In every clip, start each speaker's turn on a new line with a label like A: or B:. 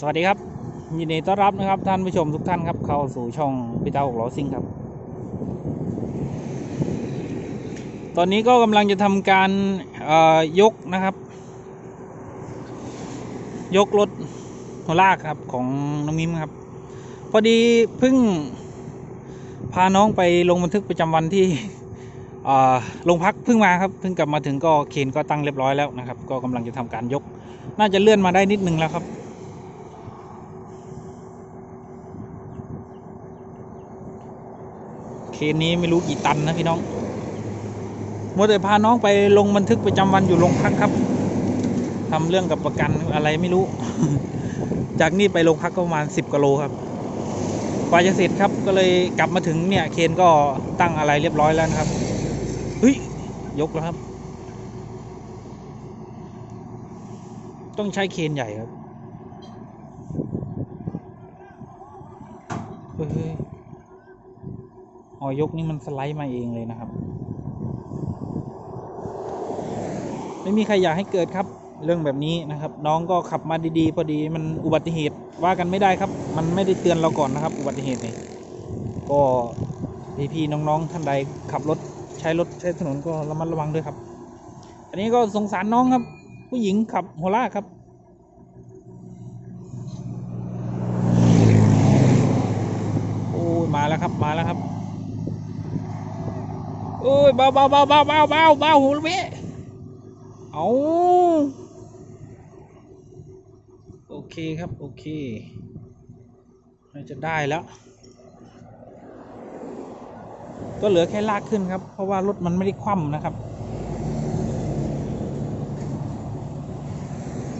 A: สวัสดีครับ ยินดีต้อนรับนะครับท่านผู้ชมทุกท่านครับ เข้าสู่ช่องพิตาหกล้อซิงครับ ตอนนี้ก็กำลังจะทำการยกนะครับ ยกรถหัวลากครับของน้องมิมครับ พอดีเพิ่งพาน้องไปลงบันทึกประจำวันที่เอ่อโรงพักเพิ่งมาครับเพิ่งกลับมาถึงก็เคนก็ตั้งเรียบร้อยแล้วนะครับ ก็กำลังจะทำการยก น่าจะเลื่อนมาได้นิดนึงแล้วครับ เคนนี้ไม่รู้กี่ตันนะพี่น้องมัวแต่พาน้องไปลงบันทึกประจำวันอยู่โรงพักครับทำเรื่องกับประกันอะไรไม่รู้ จากนี่ไปโรงพักก็ประมาณสิบกิโลครับกว่าจะเสร็จครับก็เลยกลับมาถึงเนี่ยเคนก็ตั้งอะไรเรียบร้อยแล้วนะครับเฮ้ยยกแล้วครับ ต้องใช้เคนใหญ่ครับเฮ้ย ออยกนี่มันสไลด์มาเองเลยนะครับ ไม่มีใครอยากให้เกิดครับ เรื่องแบบนี้นะครับ น้องก็ขับมาดีๆ พอดีมันอุบัติเหตุว่ากันไม่ได้ครับ มันไม่ได้เตือนเราก่อนนะครับ อุบัติเหตุนี่ก็พี่ๆน้องๆท่านใดขับรถใช้รถใช้ถนนก็ระมัดระวังด้วยครับ อันนี้ก็สงสารน้องครับ ผู้หญิงขับหัวลากครับโอ้มาแล้วครับ มาแล้วครับ โอ้ยเบาเบาเบาเบาเบาเบาเบาหูเว้เอาโอเคครับโอเคน่าจะได้แล้ว ก็เหลือแค่ลากขึ้นครับ เพราะว่ารถมันไม่ได้คว่ำนะครับ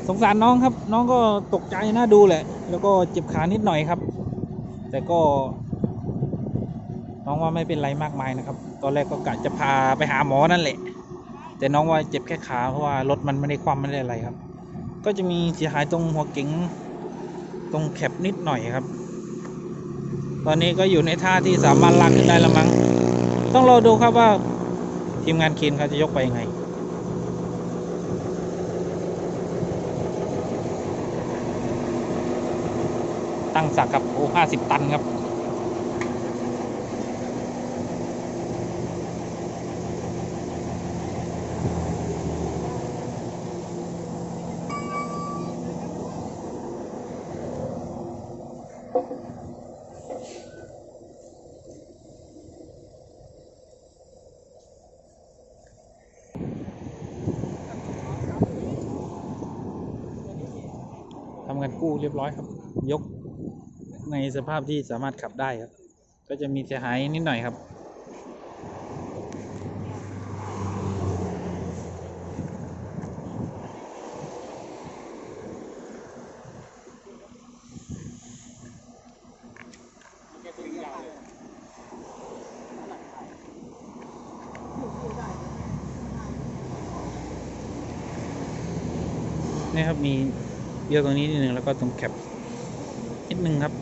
A: สงสารน้องครับ น้องก็ตกใจน่าดูแหละ แล้วก็เจ็บขานิดหน่อยครับ แต่ก็ น้องว่าไม่เป็นไรมากมายนะครับ ตอนแรกก็กะจะพาไปหาหมอนั่นแหละ แต่น้องว่าเจ็บแค่ขาเพราะว่ารถมันไม่ได้คว่ำไม่ได้อะไรครับ ก็จะมีเสียหายตรงหัวเก๋งตรงแคปนิดหน่อยครับ ตอนนี้ก็อยู่ในท่าที่สามารถลากขึ้นได้ละมั้ง ต้องรอดูครับว่าทีมงานเคนเขาจะยกไปยังไงตั้งสักครับโอ้ห้าสิบตันครับ กู้เรียบร้อยครับ ยกในสภาพที่สามารถขับได้ครับ ก็จะมีเสียหายนิดหน่อยครับนี่ครับมี เยอะตรงนี้นิดนึงแล้วก็ตรงแคปนิดนึงครับ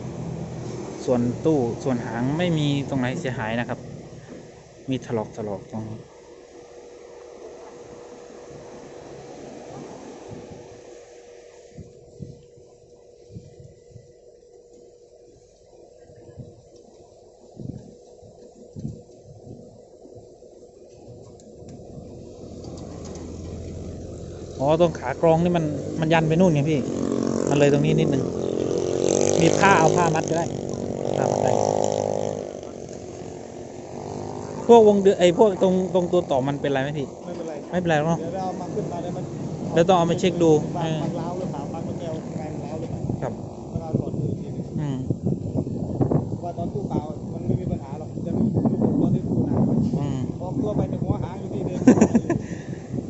A: ส่วนตู้ส่วนหางไม่มีตรงไหนเสียหายนะครับ มีถลอกถลอกตรงนี้ อ๋อตรงขากรองนี่มันมันยันไปนู่นไงพี่ มันเลยตรงนี้นิดนึง มีผ้าเอาผ้ามัดก็ได้ผ้ามัดได้พวกวงเดือไอ้พวกตรงตรงตัวต่อมันเป็นไรไหมพี่
B: ไม่เป็นไร
A: ไม่เป็นไรหรอกเนอะ
B: เดี๋ยวเราเอามาขึ้นมาแล้วมัน
A: แล้วต้องเอามาเช็คดู
B: ปาก
A: เออ
B: มันร้าวหรือเปล่าปากมันแก้วไงมันร้าวหรือเปล่า
A: ครับ
B: แล้วเราถอดดูอีกทีหนึง
A: อืม
B: ว่าตอนตู้เปล่ามันไม่มีปัญหาหรอกจะมีลูกตอนที่ตู้หนา
A: อืม
B: พอตัวไปถึงหัวหางอยู่ที่เดิม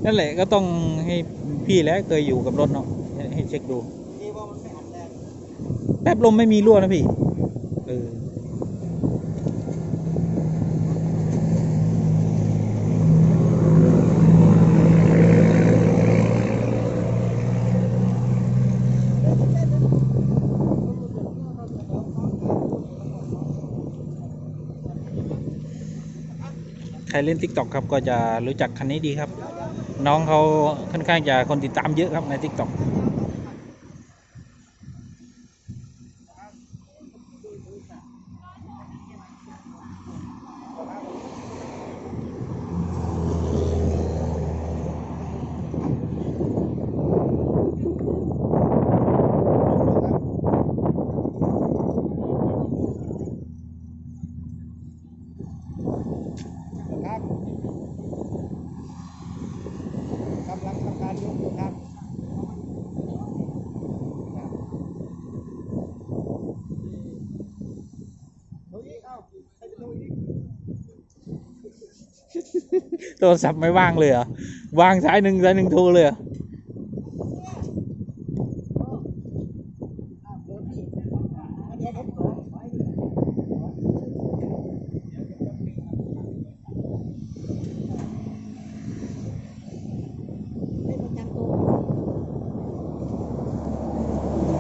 A: นั่นแหละก็ต้องให้พี่แล้วเคยอยู่กับรถเนาะให้เช็คดู
B: นี่ว่ามันไม่อัดแรง
A: แป๊บลมไม่มีรั่วนะพี่เออใครเล่น t ิ k t o k ครับ ก็จะรู้จักคันนี้ดีครับ น้องเขาค่อนข้างจะคนติดตามเยอะครับในทิกตอกครับ โทรศัพท์ไม่ว่างเลยเหรอวางสายหนึ่งสายหนึ่งโทรเลยเหรอ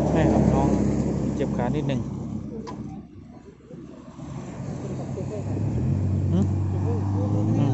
A: ใช่ครับน้องเจ็บขานิดหนึ่งหึอืม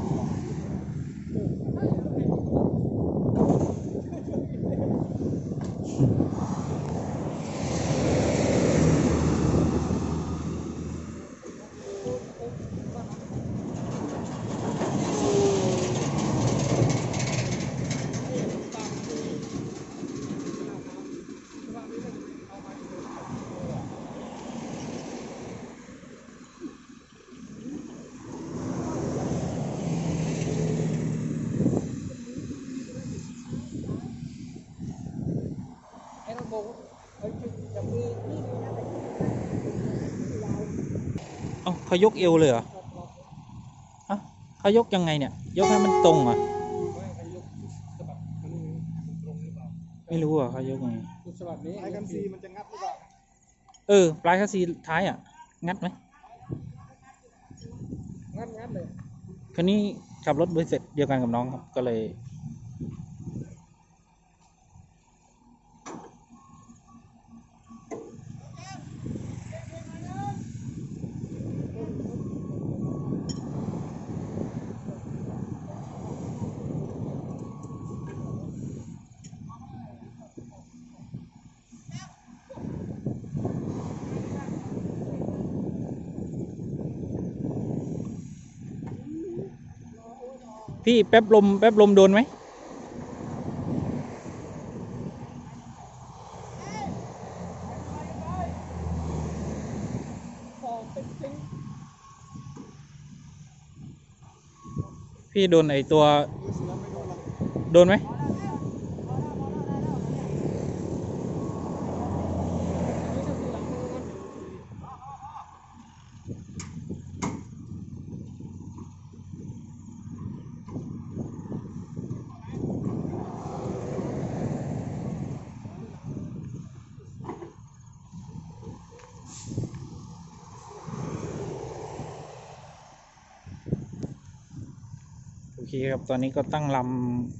A: เอ้า เขายกเอวเลยเหรอเอ้าเขายกยังไงเนี่ย ยกให้มันตรงเหรอะ ไม่รู้อะเขายกยังไง
B: ฉบับนี้ไอ้กันซีมันจะงับหรือเปล่า
A: เออ ปลายคัสซีท้ายอะ งัดไหม
B: งัดงัดเลย
A: คันนี้ขับรถบริษัทเดียวกันกับน้องครับ ก็เลย พี่แป๊บลมแป๊บลมโดนไหมพี่โดนไอตัว
B: โดน
A: ไหม อเคครับ ตอนนี้ก็ตั้งล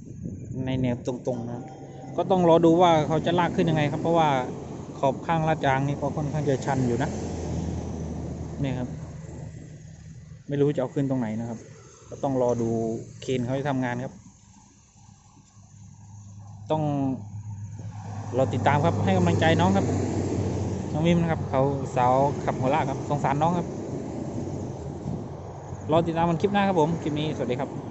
A: ำในแนวตรงๆนะ ก็ต้องรอดูว่าเขาจะลากขึ้นยังไงครับ เพราะว่าขอบข้างลาดยางนี่ก็ค่อนข้างจะชันอยู่นะ นี่ครับ ไม่รู้จะเอาขึ้นตรงไหนนะครับ ก็ต้องรอดูเคนเขาจะทำงานครับ ต้องรอติดตามครับ ให้กำลังใจน้องครับ น้องมิมนะครับ เขาสาวขับหัวลากครับ สงสารน้องครับ รอติดตามมันคลิปหน้าครับผม คลิปนี้ สวัสดีครับ